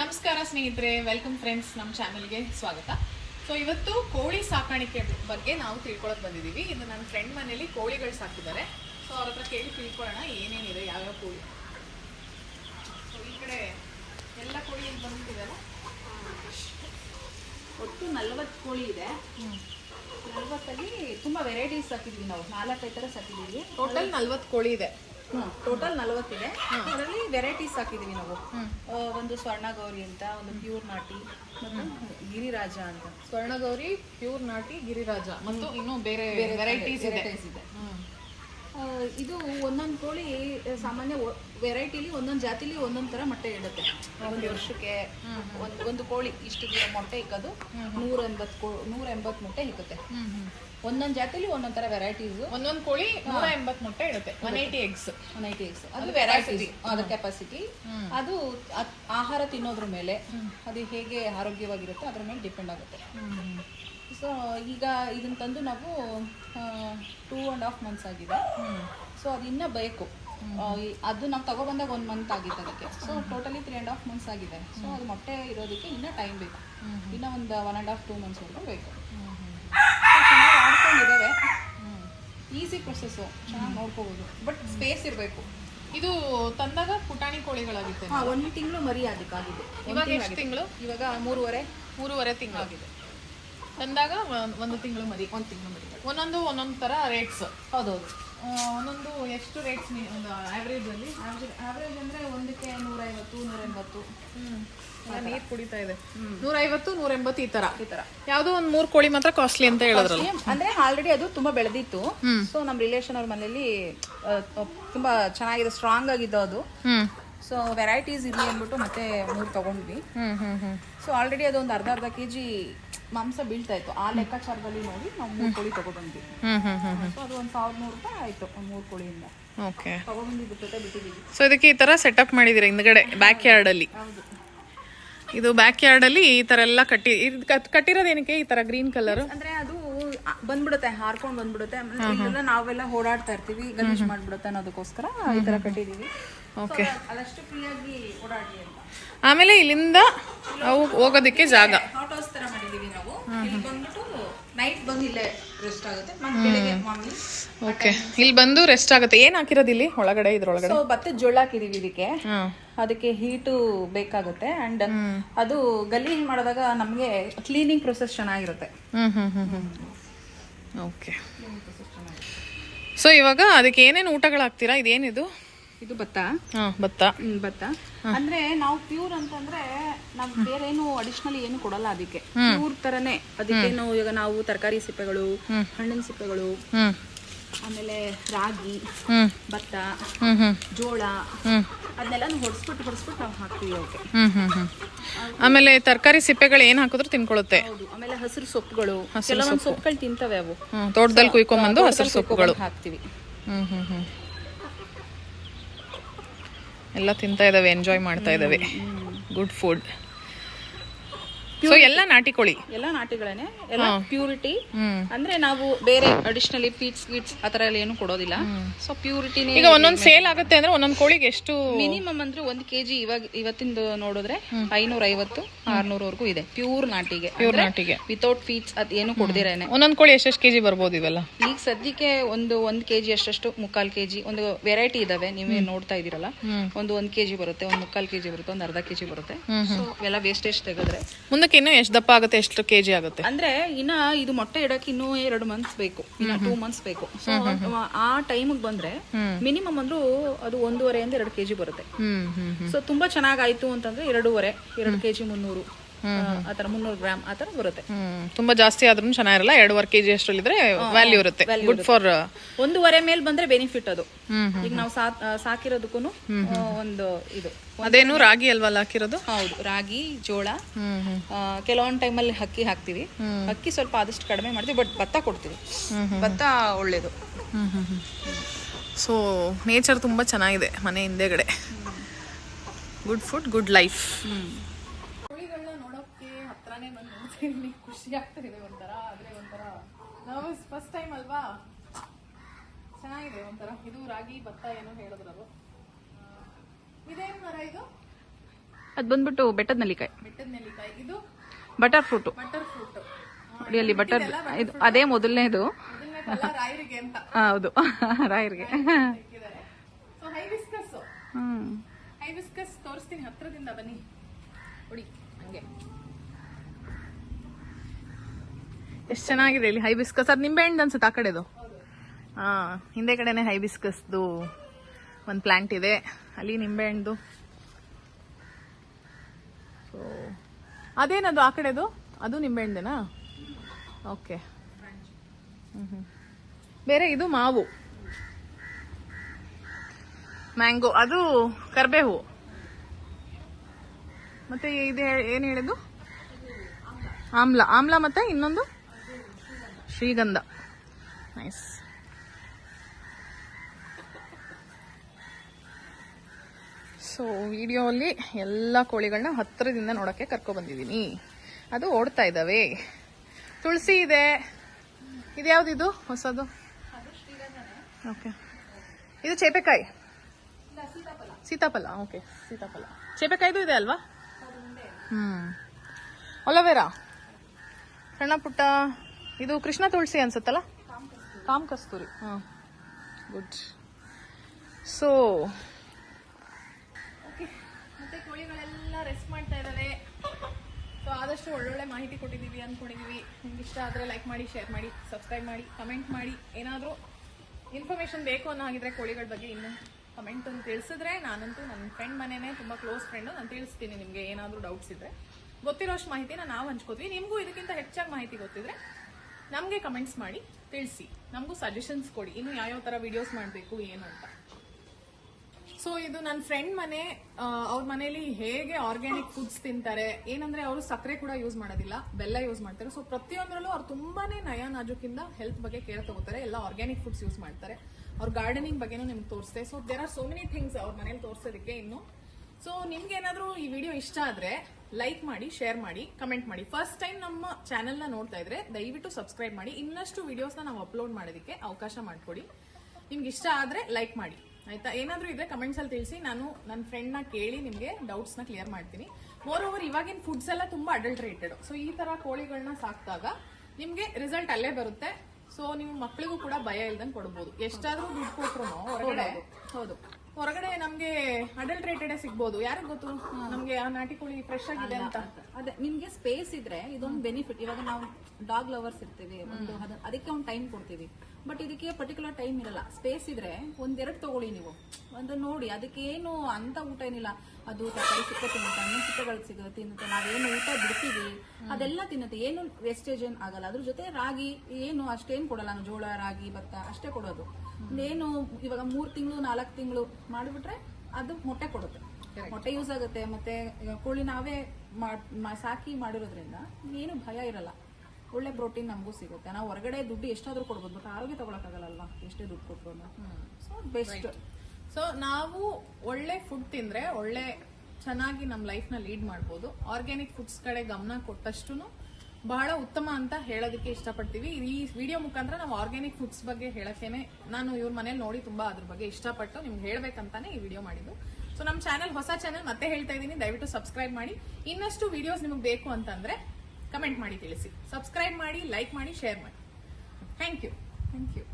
ನಮಸ್ಕಾರ ಸ್ನೇಹಿತರೆ welcome friends ನಮ್ಮ ಚಾನಲ್ಗೆ ಸ್ವಾಗತ. ಸೊ ಇವತ್ತು ಕೋಳಿ ಸಾಕಾಣಿಕೆ ಬಗ್ಗೆ ನಾವು ತಿಳ್ಕೊಳಕ್ ಬಂದಿದ್ದೀವಿ. ಇದು ನನ್ನ ಫ್ರೆಂಡ್ ಮನೇಲಿ ಕೋಳಿಗಳು ಸಾಕಿದ್ದಾರೆ. ಸೊ ಅವ್ರ ಹತ್ರ ಕೇಳಿ ತಿಳ್ಕೊಳ್ಳೋಣ ಏನೇನಿದೆ ಯಾವ್ಯಾವ ಕೋಳಿ. ಸೊ ಈ ಕಡೆ ಎಲ್ಲ ಕೋಳಿ ಬಂದಿದ್ದಾರೆ ಬಂದ್ಬಿಟ್ಟಿದ್ದಾರೆ ಒಟ್ಟು ನಲ್ವತ್ತು ಕೋಳಿ ಇದೆ. ನಲ್ವತ್ತಲ್ಲಿ ತುಂಬ ವೆರೈಟೀಸ್ ಸಾಕಿದ್ವಿ ನಾವು. ನಾಲ್ಕೈದು ಥರ ಸಾಕಿದ್ದೀವಿ. ಟೋಟಲ್ ನಲ್ವತ್ತು ಕೋಳಿ ಇದೆ. ಟೋಟಲ್ ನಲವತ್ತಿದೆ. ಅದರಲ್ಲಿ ವೆರೈಟೀಸ್ ಹಾಕಿದೀವಿ ನಾವು. ಒಂದು ಸ್ವರ್ಣ ಗೌರಿ ಅಂತ ಒಂದು ಪ್ಯೂರ್ ನಾಟಿ ಮತ್ತು ಗಿರಿರಾಜ ಅಂತ. ಸ್ವರ್ಣಗೌರಿ ಪ್ಯೂರ್ ನಾಟಿ ಗಿರಿರಾಜ ಮತ್ತು ಇನ್ನೂ ಬೇರೆ ವೆರೈಟೀಸ್ ಇದೆ. ಇದೆ ಒಂದೊಂದು ಕೋಳಿ ಸಾಮಾನ್ಯ ವೆರೈಟಿಲಿ ಒಂದೊಂದು ಜಾತಿಲಿ ಒಂದೊಂದು ತರ ಮೊಟ್ಟೆ ಇಡುತ್ತೆ. ಒಂದು ವರ್ಷಕ್ಕೆ ಒಂದು ಒಂದು ಕೋಳಿ ಇಷ್ಟು ದಿನ ಮೊಟ್ಟೆ ಇಕ್ಕೋದು ನೂರ ಎಂಬತ್ ಕೋ ನೂರ ಎಂಬತ್ತು ಮೊಟ್ಟೆ ಇಕ್ಕುತ್ತೆ. ಒಂದೊಂದು ಜಾತಿಲಿ ಒಂದೊಂದು ತರ ವೆರೈಟೀಸ್ ಒಂದೊಂದು ಕೋಳಿ ನೂರ ಎಂಬತ್ತು ಮೊಟ್ಟೆ ಇಡುತ್ತೆ. One eighty eggs one eighty eggs ಅದು ವೆರೈಟಿ ಅದು ಕೆಪಾಸಿಟಿ ಅದು ಆಹಾರ ತಿನ್ನೋದ್ರ ಮೇಲೆ ಅದು ಹೇಗೆ ಆರೋಗ್ಯವಾಗಿರುತ್ತೆ ಅದ್ರ ಮೇಲೆ ಡಿಪೆಂಡ್ ಆಗುತ್ತೆ. ಸೊ ಈಗ ಇದನ್ನು ತಂದು ನಾವು ಟೂ ಆ್ಯಂಡ್ ಹಾಫ್ ಮಂತ್ಸ್ ಆಗಿದೆ. ಸೊ ಅದು ಇನ್ನೂ ಬೇಕು. ಅದು ನಾವು ತಗೊಬಂದಾಗ ಒಂದು ಮಂತ್ ಆಗಿತ್ತು ಅದಕ್ಕೆ. So totally three and half months ಆಗಿದೆ. ಸೊ ಅದು ಮೊಟ್ಟೆ ಇರೋದಕ್ಕೆ ಇನ್ನೂ ಟೈಮ್ ಬೇಕು. ಇನ್ನೂ ಒಂದು ಒನ್ ಆ್ಯಂಡ್ ಹಾಫ್ ಟೂ ಮಂತ್ಸ್ವರೆಗೂ ಬೇಕು. ಚೆನ್ನಾಗಿ ಆಡ್ಕೊಂಡಿದ್ದಾವೆ ಈಸಿ ಪ್ರೊಸೆಸ್ಸು ಚೆನ್ನಾಗಿ ನೋಡ್ಕೋಬೋದು. ಬಟ್ ಸ್ಪೇಸ್ ಇರಬೇಕು. ಇದು ತಂದಾಗ ಪುಟಾಣಿ ಕೋಳಿಗಳಾಗಿತ್ತು ಒಂದು ತಿಂಗಳು ಮರಿ ಅದಕ್ಕಾಗಿದೆ ಇವಾಗ ಎಷ್ಟು ತಿಂಗಳು? ಇವಾಗ ಮೂರುವರೆ. ಮೂರುವರೆ ತಿಂಗಳಾಗಿದೆ ತಂದಾಗ ಒಂದು ತಿಂಗಳು ಮರಿ ಒಂದು ತಿಂಗಳು ಮರಿ ಒಂದೊಂದು ಒಂದೊಂದು ಥರ ರೇಟ್ಸ್ ಹೌದೌದು. ಒಂದೊಂದು ಎಷ್ಟು ರೇಟ್ಸ್ ಒಂದು ಆ್ಯಾವ್ರೇಜಲ್ಲಿ ಆ್ಯಾವ್ರೇಜ್ ಅಂದರೆ ಒಂದಕ್ಕೆ ನೂರೈವತ್ತು ನೂರ ಎಂಬತ್ತು ನೀರು ಕುಡಿತಾ ಇದೆ. ನೂರೈವತ್ತು ನೂರ ಎಂಬತ್ತು ಈ ಥರ ಈ ಥರ ಯಾವುದೋ ಒಂದು ಮೂರು ಕೋಳಿ ಮಾತ್ರ ಕಾಸ್ಟ್ಲಿ ಅಂತ ಹೇಳಿದ್ರಲ್ಲ. ಅಂದರೆ ಆಲ್ರೆಡಿ ಅದು ತುಂಬ ಬೆಳೆದಿತ್ತು. ಸೊ ನಮ್ಮ ರಿಲೇಷನ್ ಅವ್ರ ಮನೇಲಿ ಆ, ತುಂಬ ಚೆನ್ನಾಗಿದೆ ಸ್ಟ್ರಾಂಗ್ ಆಗಿದ್ದು ಅದು. ಸೊ ವೆರೈಟೀಸ್ ಇರಲಿ ಅಂದ್ಬಿಟ್ಟು ಮತ್ತೆ ಮೂರು ತೊಗೊಂಡ್ವಿ. ಹ್ಮ್ ಹ್ಮ್ ಹ್ಮ್. ಸೊ ಆಲ್ರೆಡಿ ಅದೊಂದು ಒಂದು ಅರ್ಧ ಅರ್ಧ ಕೆ ಜಿ ಮಾಂಸ ಬೀಳ್ತಾ ಇತ್ತು. ಆ ಲೆಕ್ಕಾಚಾರದಲ್ಲಿ ನೋಡಿ ನಾವು ಮೂರು ಕೋಳಿ ತಗೊಬಂದ್ವಿ. ಸೊ ಅದು ಒಂದು ಸಾವಿರದ ನೂರು ರೂಪಾಯಿ ಆಯ್ತು ಒಂದು ಮೂರು ಕೋಳಿಯಿಂದ. ಓಕೆ ತೊಗೊಬಂದಿದ್ದು ಜೊತೆ ಬಿಟ್ಟಿದ್ದೀವಿ. ಸೊ ಇದಕ್ಕೆ ಈ ತರ ಸೆಟಪ್ ಮಾಡಿದಿರ ಹಿಂದ್ಗಡೆ ಬ್ಯಾಕ್ ಯಾರ್ಡ್ ಅಲ್ಲಿ? ಹೌದು. ಇದು ಬ್ಯಾಕ್ ಯಾರ್ಡ್ ಅಲ್ಲಿ ಈ ತರ ಎಲ್ಲ ಕಟ್ಟಿ ಇದು ಕಟ್- ಕಟ್ಟಿರೋದು ಏನಕ್ಕೆ ಈ ತರ ಗ್ರೀನ್ ಕಲರ್ ಅಂದ್ರೆ ಅದು ಬಂದ್ಬಿಡುತ್ತೆ ಹಾರ್ಕೊಂಡ್ ಬಂದ್ಬಿಡುತ್ತೆ. ಇಲ್ಲೆಲ್ಲ ನಾವೆಲ್ಲ ಓಡಾಡ್ತಾ ಇರ್ತೀವಿ ಗಲೀಜ್ ಮಾಡ್ಬಿಡುತ್ತೆ ಅನ್ನೋದಕ್ಕೋಸ್ಕರ ಈ ತರ ಕಟ್ಟಿದೀವಿ ಓಕೆ ಅದಷ್ಟು ಫ್ರೀಯಾಗಿ ಓಡಾಡಿ ಅಂತ. ಆಮೇಲೆ ಇಲ್ಲಿಂದ ಅವು ಹೋಗೋದಕ್ಕೆ ಜಾಗ ಹಾಟ್ ಹೌಸ್ ತರ ಮಾಡಿದೀವಿ ನಾವು ಇಲ್ಲಿ ಬಂದ್ಬಿಟ್ಟು ನೈಟ್ ಬಂದು ಇಲ್ಲೇ ರೆಸ್ಟ್ ಆಗುತ್ತೆ. ಮತ್ತೆ ಬೆಳಿಗ್ಗೆ ಮಾಮೂಲಿ ಓಕೆ ಇಲ್ಲಿ ಬಂದು ರೆಸ್ಟ್ ಆಗುತ್ತೆ. ಏನು ಹಾಕಿರೋದು ಇಲ್ಲಿ? ಒಳಗಡೆ ಇದ್ರೊಳಗಡೆ? ಸೊ ಭತ್ತದ ಜೋಳ ಹಾಕಿದೀವಿ ಇದಕ್ಕೆ. ಅದಕ್ಕೆ ಹೀಟು ಬೇಕಾಗುತ್ತೆ ಅಂಡ್ ಅದು ಗಲ್ಲಿ ಮಾಡಿದಾಗ ನಮಗೆ ಕ್ಲೀನಿಂಗ್ ಪ್ರೊಸೆಸ್ ಚೆನ್ನಾಗಿರುತ್ತೆ. ಓಕೆ ಸೊ ಇವಾಗ ಅದಕ್ಕೆ ಏನೇನು ಊಟಗಳು ಹಾಕ್ತೀರಾ ಇದೇನಿದು? ಇದು ಭತ್ತ? ಭತ್ತ. ಭತ್ತ. ಅಂದ್ರೆ ನಾವು ಪ್ಯೂರ್ ಅಂತಂದ್ರೆ ನಾವು ಬೇರೆ ಏನು ಅಡಿಷನಲ್ ಏನು ಕೊಡಲ್ಲ ಅದಕ್ಕೆ. ಪ್ಯೂರ್ ತರನೇ ಅದಕ್ಕೇನು ಈಗ ನಾವು ತರಕಾರಿ ಸಿಪ್ಪೆಗಳು ಹಣ್ಣಿನ ಸಿಪ್ಪೆಗಳು ಆಮೇಲೆ ರಾಗಿ ಭತ್ತ ಜೋಳ ಅದನ್ನೆಲ್ಲ ಹೊಡ್ಸ್ಬಿಟ್ಟು ಹೊಡ್ಸ್ಬಿಟ್ಟು ನಾವು ಹಾಕ್ತೀವಿ ಅವಕ್ಕೆ ಆಮೇಲೆ ತರಕಾರಿ ಸಿಪ್ಪೆಗಳು ಏನ್ ಹಾಕಿದ್ರು ತಿನ್ಕೊಳ್ಳುತ್ತೆ ಆಮೇಲೆ ಹಸಿರು ಸೊಪ್ಪುಗಳು. ಕೆಲವೊಂದು ಸೊಪ್ಪುಗಳು ತಿಂತವೆ ಅವು. ತೋಟದಲ್ಲಿ ಕುಯ್ಕೊಂಡ್ಬಂದು ಹಸಿರು ಸೊಪ್ಪುಗಳು. ಹಾಕ್ತಿವಿ. ಹ್ಮ್ ಹ್ಮ್ ಹ್ಮ್. ಎಲ್ಲ ತಿಂತಾ ಇದಾವೆ ಎಂಜಾಯ್ ಮಾಡ್ತಾ ಇದಾವೆ. ಗುಡ್ ಫುಡ್ ಸೊ ಎಲ್ಲ ನಾಟಿ ಕೋಳಿ ಎಲ್ಲ ನಾಟಿಗಳೇನೆ. ಎಲ್ಲ ಪ್ಯೂರಿಟಿ ಅಂದ್ರೆ ನಾವು ಬೇರೆ ಅಡಿಷನಲಿ ಫೀಡ್ಸ್ ಗೀಟ್ಸ್ ಆ ತರ ಎಲ್ಲ ಏನು ಕೊಡೋದಿಲ್ಲ. ಸೊ ಪ್ಯೂರಿಟಿನೇ ಈಗ ಒಂದೊಂದ್ ಸೇಲ್ ಆಗುತ್ತೆ ಅಂದ್ರೆ ಒಂದೊಂದ್ ಕೋಳಿಗೆ ಎಷ್ಟು ಮಿನಿಮಮ್ ಅಂದ್ರೆ ಒಂದ್ ಕೆಜಿ ಇವಾಗ ಇವತ್ತಿಂದ ನೋಡಿದ್ರೆ ಐನೂರ ಐವತ್ತು ಆರ್ನೂರವರೆಗೂ ಇದೆ. ಪ್ಯೂರ್ ನಾಟಿಗೆ. ಪ್ಯೂರ್ ನಾಟಿಗೆ. ವಿತೌಟ್ ಫೀಡ್ಸ್ ಅದ್ ಏನು ಕೊಡ್ದಿರೇನೆ. ಒಂದೊಂದ್ ಕೋಳಿ ಎಷ್ಟೆಷ್ಟು ಕೆಜಿ ಬರ್ಬೋದು ಇವೆಲ್ಲ? ಈಗ ಸದ್ಯಕ್ಕೆ ಒಂದು ಒಂದ್ ಕೆಜಿ ಅಷ್ಟಷ್ಟು ಮುಕ್ಕಾಲ್ ಕೆಜಿ ಒಂದು ವೆರೈಟಿ ಇದಾವೆ. ನೀವೇ ನೋಡ್ತಾ ಇದೀರಲ್ಲ ಒಂದು ಒಂದ್ ಕೆಜಿ ಬರುತ್ತೆ ಒಂದ್ ಮುಕ್ಕಾಲ್ ಕೆಜಿ ಬರುತ್ತೆ ಒಂದ್ ಅರ್ಧ ಕೆಜಿ ಬರುತ್ತೆ. ಸೊ ಎಲ್ಲ ವೇಸ್ಟೇಜ್ ತೆಗೆದ್ರೆ ಮುಂದಕ್ಕೆ ಇನ್ನೂ ಎಷ್ಟು ದಪ್ಪ ಆಗುತ್ತೆ ಎಷ್ಟು ಕೆಜಿ ಆಗುತ್ತೆ? ಅಂದ್ರೆ ಇನ್ನ ಇದು ಮೊಟ್ಟೆ ಇಡಕ್ಕೆ ಇನ್ನೂ ಎರಡು ಮಂತ್ಸ್ ಬೇಕು. ಇನ್ನ ಟೂ ಮಂತ್ಸ್ ಬೇಕು. ಸೊ ಆ ಟೈಮಿಗೆ ಬಂದ್ರೆ ಮಿನಿಮಮ್ ಅಂದ್ರು ಅದು ಒಂದೂವರೆಯಿಂದ ಎರಡು ಕೆಜಿ ಬರುತ್ತೆ. ಸೊ ತುಂಬಾ ಚೆನ್ನಾಗಾಯ್ತು ಅಂತಂದ್ರೆ ಎರಡೂವರೆ ಎರಡು ಕೆಜಿ ಮುನ್ನೂರು. ಆ ತರ ಮುನ್ನೂರು ಗ್ರಾಮ್ ಆ ತರ ಬರುತ್ತೆ. ತುಂಬಾ ಜಾಸ್ತಿ ಆದ್ರೂ ಚೆನ್ನಾಗಿರಲ್ಲ ಎರಡುವರೆ ಕೆಜಿ ಅಷ್ಟರಲ್ಲಿದ್ರೆ ವ್ಯಾಲ್ಯೂ ಇರುತ್ತೆ. ಗುಡ್ ಫಾರ್ ಒಂದೂವರೆ ಮೇಲ್ ಬಂದ್ರೆ ಬೆನಿಫಿಟ್ ಅದು. ಈಗ ನಾವು ಸಾಕಿರೋದಕ್ಕೂ ಒಂದು ಇದು. ಅದೇನು ರಾಗಿ ಅಲ್ವಾ ಹಾಕಿರೋದು? ಹೌದು ರಾಗಿ ಜೋಳ ಕೆಲವೊಂದ್ ಟೈಮಲ್ಲಿ ಅಕ್ಕಿ ಹಾಕ್ತಿವಿ. ಅಕ್ಕಿ ಸ್ವಲ್ಪ ಆದಷ್ಟು ಕಡಿಮೆ ಮಾಡ್ತೀವಿ ಬಟ್ ಭತ್ತ ಕೊಡ್ತೀವಿ. ಭತ್ತ ಒಳ್ಳೇದು. ಸೊ ನೇಚರ್ ತುಂಬಾ ಚೆನ್ನಾಗಿದೆ ಮನೆ ಹಿಂದೆಗಡೆ. ಗುಡ್ ಫುಡ್ ಗುಡ್ ಲೈಫ್ ನೋಡ್ತೀನಿ ಖುಷಿ ಆಗ್ತಿದೆ ಒಂಥರ. ಆದರೆ ಒಂಥರ ನಾವು ಫಸ್ಟ್ ಟೈಮ್ ಅಲ್ವಾ? ಚೆನ್ನಾಗಿದೆ ಒಂಥರ. ಇದು ರಾಗಿ ಭತ್ತ ಏನೋ ಹೇಳಿದ್ರು ಇದೇನು ಮರ ಇದು? ಅದು ಬಂದ್ಬಿಟ್ಟು ಬೆಟ್ಟದ ನೆಲ್ಲಿಕಾಯಿ. ಬೆಟ್ಟದ ನೆಲ್ಲಿಕಾಯಿ. ಇದು ಬಟರ್ ಫ್ರೂಟ್ ಬಟರ್ ಫ್ರೂಟ್ ನೋಡಿ ಅಲ್ಲಿ ಬಟರ್ ಇದು ಅದೇ ಮೊದಲನೇದು. ರಾಯರಿಗೆ ಅಂತ. ಹೌದು. ರಾಯರಿಗೆ. ಸೊ ಹೈಬಿಸ್ಕಸ್ ಹ್ಮ್. ಹೈಬಿಸ್ಕಸ್ ತೋರಿಸ್ತೀನಿ ಹತ್ರದಿಂದ ಬನ್ನಿ. ನೋಡಿ ಹಂಗೆ. ಎಷ್ಟು ಚೆನ್ನಾಗಿದೆ ಇಲ್ಲಿ ಹೈಬಿಸ್ಕಸ್. ಅದು ನಿಂಬೆ ಹಣ್ಣು ಅನ್ಸುತ್ತೆ ಆ ಕಡೆದು. ಹಾಂ, ಹಿಂದೆ ಕಡೆನೆ ಹೈಬಿಸ್ಕಸ್ದು ಒಂದು ಪ್ಲಾಂಟ್ ಇದೆ. ಅಲ್ಲಿ ನಿಂಬೆ ಹಣ್ಣು. ಅದೇನದು ಆ ಕಡೆದು? ಅದು ನಿಂಬೆ ಹಣ್ಣೇನಾ ಓಕೆ ಹ್ಮ್ ಬೇರೆ ಇದು ಮಾವು. ಮ್ಯಾಂಗೋ ಅದು ಕರ್ಬೇವು. ಮತ್ತೆ ಇದು ಏನ್ ಹೇಳಿದ್ದು? ಆಮ್ಲ. ಆಮ್ಲ ಮತ್ತೆ ಇನ್ನೊಂದು? ಶ್ರೀಗಂಧ. ನೈಸ್ ಸೊ ವಿಡಿಯೋಲಿ ಎಲ್ಲ ಕೋಳಿಗಳನ್ನ ಹತ್ತಿರದಿಂದ ನೋಡೋಕ್ಕೆ ಕರ್ಕೊ ಬಂದಿದ್ದೀನಿ ಅದು ಓಡ್ತಾ ಇದ್ದಾವೆ ತುಳಸಿ ಇದೆ. ಇದ್ಯಾವ್ದಿದು ಹೊಸದು? ಓಕೆ ಇದು ಚೇಪೆಕಾಯಿ. ಸೀತಾಫಲ. ಓಕೆ ಸೀತಾಫಲ. ಚೇಪೆಕಾಯ್ದು ಇದೆ ಅಲ್ವಾ? ಹ್ಞೂ ಒಲವೆರಾ ಸಣ್ಣ ಪುಟ್ಟ ಇದು ಕೃಷ್ಣ ತುಳಸಿ ಅನ್ಸುತ್ತಲ್ಲ? ಕಾಮ್ ಕಸ್ತೂರಿ. ಹಾಂ. ಗುಡ್ ಸೊ ಓಕೆ ಮತ್ತೆ ಕೋಳಿಗಳೆಲ್ಲ ರೆಸ್ಟ್ ಮಾಡ್ತಾ ಇದ್ದಾವೆ ಸೊ ಆದಷ್ಟು ಒಳ್ಳೊಳ್ಳೆ ಮಾಹಿತಿ ಕೊಟ್ಟಿದ್ದೀವಿ ಅಂದ್ಕೊಂಡಿದ್ದೀವಿ ನಿಮ್ಗೆ ಇಷ್ಟ ಆದರೆ ಲೈಕ್ ಮಾಡಿ ಶೇರ್ ಮಾಡಿ ಸಬ್ಸ್ಕ್ರೈಬ್ ಮಾಡಿ ಕಮೆಂಟ್ ಮಾಡಿ. ಏನಾದರೂ ಇನ್ಫಾರ್ಮೇಷನ್ ಬೇಕು ಅನ್ನೋ ಹಾಗಿದ್ರೆ ಕೋಳಿಗಳ ಬಗ್ಗೆ ಇನ್ನು ಕಮೆಂಟ್ ಅಂತ ತಿಳಿಸಿದ್ರೆ ನಾನಂತೂ ನನ್ನ ಫ್ರೆಂಡ್ ಮನೆನೇ ತುಂಬ ಕ್ಲೋಸ್ ಫ್ರೆಂಡು ನಾನು ತಿಳಿಸ್ತೀನಿ ನಿಮಗೆ ಏನಾದರೂ ಡೌಟ್ಸ್ ಇದ್ರೆ. ಗೊತ್ತಿರೋಷ್ಟು ಮಾಹಿತಿನ ನಾವು ಹಂಚ್ಕೋತೀವಿ. ನಿಮಗೂ ಇದಕ್ಕಿಂತ ಹೆಚ್ಚಾಗಿ ಮಾಹಿತಿ ಗೊತ್ತಿದ್ರೆ ನಮಗೆ ಕಮೆಂಟ್ಸ್ ಮಾಡಿ ತಿಳಿಸಿ. ನಮಗೂ ಸಜೆಷನ್ಸ್ ಕೊಡಿ. ಇನ್ನು ಯಾವ್ಯಾವ ಥರ ವಿಡಿಯೋಸ್ ಮಾಡಬೇಕು, ಏನು ಅಂತ. ಸೊ ಇದು ನನ್ನ ಫ್ರೆಂಡ್ ಮನೆ ಅವ್ರ ಮನೇಲಿ ಹೇಗೆ ಆರ್ಗ್ಯಾನಿಕ್ ಫುಡ್ಸ್ ತಿಂತಾರೆ, ಏನಂದ್ರೆ ಅವರು ಸಕ್ಕರೆ ಕೂಡ ಯೂಸ್ ಮಾಡೋದಿಲ್ಲ, ಬೆಲ್ಲ ಯೂಸ್ ಮಾಡ್ತಾರೆ. ಸೊ ಪ್ರತಿಯೊಂದರಲ್ಲೂ ಅವ್ರು ತುಂಬಾನೇ ನಯ ನಾಜುಕಿಂದ ಹೆಲ್ತ್ ಬಗ್ಗೆ ಕೇರ್ ತಗೋತಾರೆ, ಎಲ್ಲ ಆರ್ಗ್ಯಾನಿಕ್ ಫುಡ್ಸ್ ಯೂಸ್ ಮಾಡ್ತಾರೆ. ಅವ್ರ ಗಾರ್ಡನಿಂಗ್ ಬಗ್ಗೆನೂ ನಿಮ್ಗೆ ತೋರಿಸ್ತೆ so there are so many things ಅವ್ರ ಮನೇಲಿ ತೋರಿಸೋದಕ್ಕೆ ಇನ್ನು. ಸೊ ನಿಮ್ಗೆ ಏನಾದರೂ ಈ ವಿಡಿಯೋ ಇಷ್ಟ ಆದ್ರೆ ಲೈಕ್ ಮಾಡಿ ಶೇರ್ ಮಾಡಿ ಕಮೆಂಟ್ ಮಾಡಿ. ಫಸ್ಟ್ ಟೈಮ್ ನಮ್ಮ ಚಾನೆಲ್ನ ನೋಡ್ತಾ ಇದ್ರೆ ದಯವಿಟ್ಟು ಸಬ್ಸ್ಕ್ರೈಬ್ ಮಾಡಿ. ಇನ್ನಷ್ಟು ವಿಡಿಯೋಸ್ ನಾವು ಅಪ್ಲೋಡ್ ಮಾಡೋದಕ್ಕೆ ಅವಕಾಶ ಮಾಡಿಕೊಡಿ. ನಿಮ್ಗೆ ಇಷ್ಟ ಆದ್ರೆ ಲೈಕ್ ಮಾಡಿ. ಆಯ್ತಾ? ಏನಾದ್ರೂ ಇದ್ರೆ ಕಮೆಂಟ್ಸ್ ಅಲ್ಲಿ ತಿಳಿಸಿ. ನಾನು ನನ್ನ ಫ್ರೆಂಡ್ನ ಕೇಳಿ ನಿಮ್ಗೆ ಡೌಟ್ಸ್ನ ಕ್ಲಿಯರ್ ಮಾಡ್ತೀನಿ. ಮೋರ್ ಓವರ್ ಇವಾಗಿನ ಫುಡ್ಸ್ ಎಲ್ಲ ತುಂಬಾ ಅಡಲ್ಟ್ರೇಟೆಡ್ ಸೊ ಈ ತರ ಕೋಳಿಗಳನ್ನ ಸಾಕ್ದಾಗ ನಿಮ್ಗೆ ರಿಸಲ್ಟ್ ಅಲ್ಲೇ ಬರುತ್ತೆ. ಸೊ ನೀವು ಮಕ್ಕಳಿಗೂ ಕೂಡ ಭಯ ಇಲ್ದಂಗೆ ಕೊಡ್ಬೋದು. ಎಷ್ಟಾದ್ರೂ ದುಡ್ಡು ಕೊಟ್ರೂ ಹೊರಗಡೆ ಹೌದು. ಹೊರಗಡೆ ನಮ್ಗೆ ಅಡಲ್ಟ್ರೇಟೆಡ್ ಸಿಗ್ಬೋದು. ಯಾರಿಗೆ ಗೊತ್ತು? ನಮ್ಗೆ ಆ ನಾಟಿ ಕೋಳಿ ಫ್ರೆಶ್ ಆಗಿದೆ ಅಂತ. ಅದೇ ನಿಮ್ಗೆ ಸ್ಪೇಸ್ ಇದ್ರೆ ಇದೊಂದು ಬೆನಿಫಿಟ್ ಇವಾಗ ನಾವು ಡಾಗ್ ಲವರ್ಸ್ ಇರ್ತೀವಿ ಒಂದು ಅದಕ್ಕೆ ಒಂದು ಟೈಮ್ ಕೊಡ್ತೀವಿ. ಬಟ್ ಇದಕ್ಕೆ ಪರ್ಟಿಕ್ಯುಲರ್ ಟೈಮ್ ಇರಲ್ಲ. ಸ್ಪೇಸ್ ಇದ್ರೆ ಒಂದೆರಡು ತಗೊಳ್ಳಿ ನೀವು. ಒಂದು ನೋಡಿ ಅದಕ್ಕೆ ಏನು ಅಂತ ಊಟ ಏನಿಲ್ಲ. ಅದು ತರಕಾರಿ ಸಿಕ್ಕ ತಿನ್ನುತ್ತೆ ಹಣ್ಣು ಸಿಕ್ಕಗಳು ಸಿಗ ತಿನ್ನುತ್ತೆ ನಾವೇನು ಊಟ ಬಿಡ್ತೀವಿ ಅದೆಲ್ಲ ತಿನ್ನುತ್ತೆ. ಏನು ವೇಸ್ಟೇಜ್ ಏನ್ ಆಗಲ್ಲ. ಅದ್ರ ಜೊತೆ ರಾಗಿ ಏನು ಅಷ್ಟೇನು ಕೊಡಲ್ಲ. ನಾವು ಜೋಳ ರಾಗಿ ಭತ್ತ ಅಷ್ಟೇ ಕೊಡೋದು. ಏನು ಇವಾಗ ಮೂರ್ ತಿಂಗಳು ನಾಲ್ಕು ತಿಂಗಳು ಮಾಡಿಬಿಟ್ರೆ ಅದು ಮೊಟ್ಟೆ ಕೊಡುತ್ತೆ. ಮೊಟ್ಟೆ ಯೂಸ್ ಆಗುತ್ತೆ ಮತ್ತೆ ಕೋಳಿ ನಾವೇ ಮಾಡ್- ಸಾಕಿ ಮಾಡಿರೋದ್ರಿಂದ ಏನು ಭಯ ಇರಲ್ಲ. ಒಳ್ಳೆ ಪ್ರೋಟೀನ್ ನಮಗೂ ಸಿಗುತ್ತೆ. ನಾವು ಹೊರಗಡೆ ದುಡ್ಡು ಎಷ್ಟಾದ್ರೂ ಕೊಡ್ಬೋದು ಬಟ್ ಆರೋಗ್ಯ ತಗೊಳಕ್ಕಾಗಲ್ಲ ಎಷ್ಟೇ ದುಡ್ಡು ಕೊಟ್ರು ಸೊ ಬೆಸ್ಟ್ ಸೊ ನಾವು ಒಳ್ಳೆ ಫುಡ್ ತಿಂದ್ರೆ ಒಳ್ಳೆ ಚೆನ್ನಾಗಿ ನಮ್ಮ ಲೈಫ್ನ ಲೀಡ್ ಮಾಡ್ಬೋದು. ಆರ್ಗ್ಯಾನಿಕ್ ಫುಡ್ಸ್ ಕಡೆ ಗಮನ ಕೊಟ್ಟಷ್ಟು ಬಹಳ ಉತ್ತಮ ಅಂತ ಹೇಳೋದಕ್ಕೆ ಇಷ್ಟಪಡ್ತೀವಿ. ಈ ವಿಡಿಯೋ ಮುಖಾಂತರ ನಾವು ಆರ್ಗ್ಯಾನಿಕ್ ಫುಡ್ಸ್ ಬಗ್ಗೆ ಹೇಳಕ್ಕೇನೆ ನಾನು ಇವ್ರ ಮನೇಲಿ ನೋಡಿ ತುಂಬಾ ಅದ್ರ ಬಗ್ಗೆ ಇಷ್ಟಪಟ್ಟು ನಿಮ್ಗೆ ಹೇಳ್ಬೇಕಂತಾನೆ ಈ ವಿಡಿಯೋ ಮಾಡಿದ್ದು. ಸೊ ನಮ್ಮ ಚಾನಲ್ ಹೊಸ ಚಾನಲ್ ಮತ್ತೆ ಹೇಳ್ತಾ ಇದ್ದೀನಿ. ದಯವಿಟ್ಟು ಸಬ್ಸ್ಕ್ರೈಬ್ ಮಾಡಿ. ಇನ್ನಷ್ಟು ವಿಡಿಯೋಸ್ ನಿಮಗೆ ಬೇಕು ಅಂತಂದ್ರೆ ಕಮೆಂಟ್ ಮಾಡಿ ತಿಳಿಸಿ. ಸಬ್ಸ್ಕ್ರೈಬ್ ಮಾಡಿ ಲೈಕ್ ಮಾಡಿ ಶೇರ್ ಮಾಡಿ. Thank you thank you